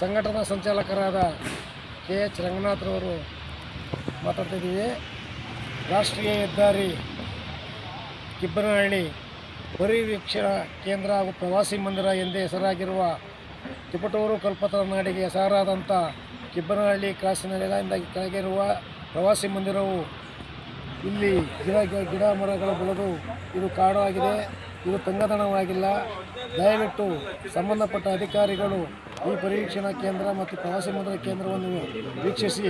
ಸಂಘಟನಾ ಸಂಚಾಲಕರಾದ K H ರಂಗನಾಥ್ರವರು ಮಾತಾಡ್ತಿದ್ದೀವಿ. ರಾಷ್ಟ್ರೀಯ ಹೆದ್ದಾರಿ ಕಿಬ್ಬನಹಳ್ಳಿ ಪರಿವೀಕ್ಷಣಾ ಕೇಂದ್ರ ಹಾಗೂ ಪ್ರವಾಸಿ ಮಂದಿರ ಎಂದೇ ಹೆಸರಾಗಿರುವ ತಿಪಟೂರು ಕಲ್ಪತರ ನಾಡಿಗೆ ಹೆಸರಾದಂಥ ಕಿಬ್ಬನಹಳ್ಳಿ ಕ್ರಾಸಿನ ಕೆಳಗಿರುವ ಪ್ರವಾಸಿ ಮಂದಿರವು ಇಲ್ಲಿ ಗಿಡ, ಗಿಡ- ಮರಗಳು ಬೆಳೆದು ಇದು ಕಾಡು ಆಗಿದೆ. ಇದು ತಂಗತನವಾಗಿಲ್ಲ. ದಯವಿಟ್ಟು ಸಂಬಂಧಪಟ್ಟ ಅಧಿಕಾರಿಗಳು ಈ ಪರೀಕ್ಷಣಾ ಕೇಂದ್ರ ಮತ್ತು ಪ್ರವಾಸಿ ಮಂದಿರ ಕೇಂದ್ರವನ್ನು ವೀಕ್ಷಿಸಿ,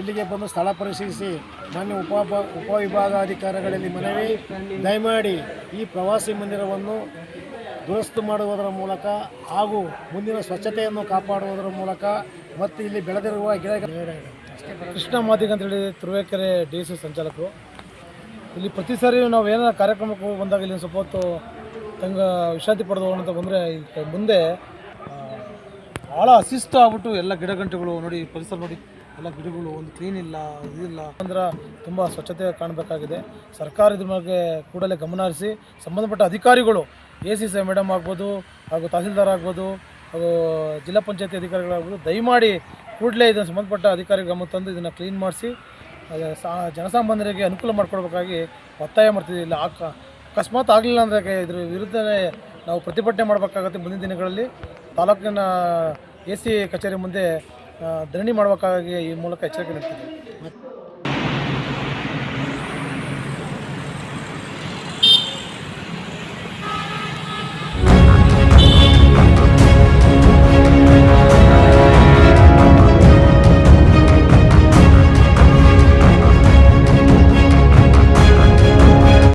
ಇಲ್ಲಿಗೆ ಬಂದು ಸ್ಥಳ ಪರಿಶೀಲಿಸಿ, ಮಾನ್ಯ ಉಪ ಉಪವಿಭಾಗಾಧಿಕಾರಿಗಳಲ್ಲಿ ಮನವಿ. ದಯಮಾಡಿ ಈ ಪ್ರವಾಸಿ ಮಂದಿರವನ್ನು ದುರಸ್ತು ಮಾಡುವುದರ ಮೂಲಕ ಹಾಗೂ ಮುಂದಿನ ಸ್ವಚ್ಛತೆಯನ್ನು ಕಾಪಾಡುವುದರ ಮೂಲಕ ಮತ್ತು ಇಲ್ಲಿ ಬೆಳೆದಿರುವ ಗಿಡ ಕೃಷ್ಣ ಮಾದಿಗ ಅಂತೇಳಿ ತುರುವೇಕೆರೆ ಡಿ ಸಿ ಸಂಚಾಲಕರು. ಇಲ್ಲಿ ಪ್ರತಿ ಸಾರಿ ನಾವು ಏನಾರ ಕಾರ್ಯಕ್ರಮಕ್ಕೆ ಬಂದಾಗ ಇಲ್ಲಿ ಸ್ವಲ್ಪ ಹೊತ್ತು ತಂಗ ವಿಶ್ರಾಂತಿ ಪಡೆದು ಅಂತ ಬಂದರೆ ಮುಂದೆ ಭಾಳ ಅಸಿಸ್ಟ್ ಆಗ್ಬಿಟ್ಟು ಎಲ್ಲ ಗಿಡ ಗಂಟೆಗಳು ನೋಡಿ, ಪರಿಸರ ನೋಡಿ, ಎಲ್ಲ ಗಿಡಗಳು ಒಂದು ಕ್ಲೀನ್ ಇಲ್ಲ, ಇದಿಲ್ಲ. ಅಂದ್ರೆ ತುಂಬ ಸ್ವಚ್ಛತೆ ಕಾಣಬೇಕಾಗಿದೆ. ಸರ್ಕಾರ ಇದ್ರ ಬಗ್ಗೆ ಕೂಡಲೇ ಗಮನ ಹರಿಸಿ, ಸಂಬಂಧಪಟ್ಟ ಅಧಿಕಾರಿಗಳು, ಎ ಸಿ ಸಿ ಮೇಡಮ್ ಆಗ್ಬೋದು ಹಾಗೂ ತಹಸೀಲ್ದಾರ್ ಆಗ್ಬೋದು ಹಾಗೂ ಜಿಲ್ಲಾ ಪಂಚಾಯತಿ ಅಧಿಕಾರಿಗಳಾಗ್ಬೋದು, ದಯಮಾಡಿ ಕೂಡಲೇ ಇದನ್ನು ಸಂಬಂಧಪಟ್ಟ ಅಧಿಕಾರಿ ಗಮನ ತಂದು ಇದನ್ನು ಕ್ಲೀನ್ ಮಾಡಿಸಿ ಸಾ ಜನಸಾಮಾನ್ಯರಿಗೆ ಅನುಕೂಲ ಮಾಡಿಕೊಡ್ಬೇಕಾಗಿ ಒತ್ತಾಯ ಮಾಡ್ತಿದ್ದೀವಿ. ಇಲ್ಲ, ಆಕ ಅಕಸ್ಮಾತ್ ಆಗಲಿಲ್ಲ ಅಂದರೆ ಇದ್ರ ವಿರುದ್ಧ ನಾವು ಪ್ರತಿಭಟನೆ ಮಾಡಬೇಕಾಗತ್ತೆ ಮುಂದಿನ ದಿನಗಳಲ್ಲಿ. ತಾಲೂಕಿನ ಎ ಸಿ ಕಚೇರಿ ಮುಂದೆ ಧರಣಿ ಮಾಡಬೇಕಾಗಿ ಈ ಮೂಲಕ ಎಚ್ಚರಿಕೆ ನೀಡ್ತಿದ್ದೀವಿ.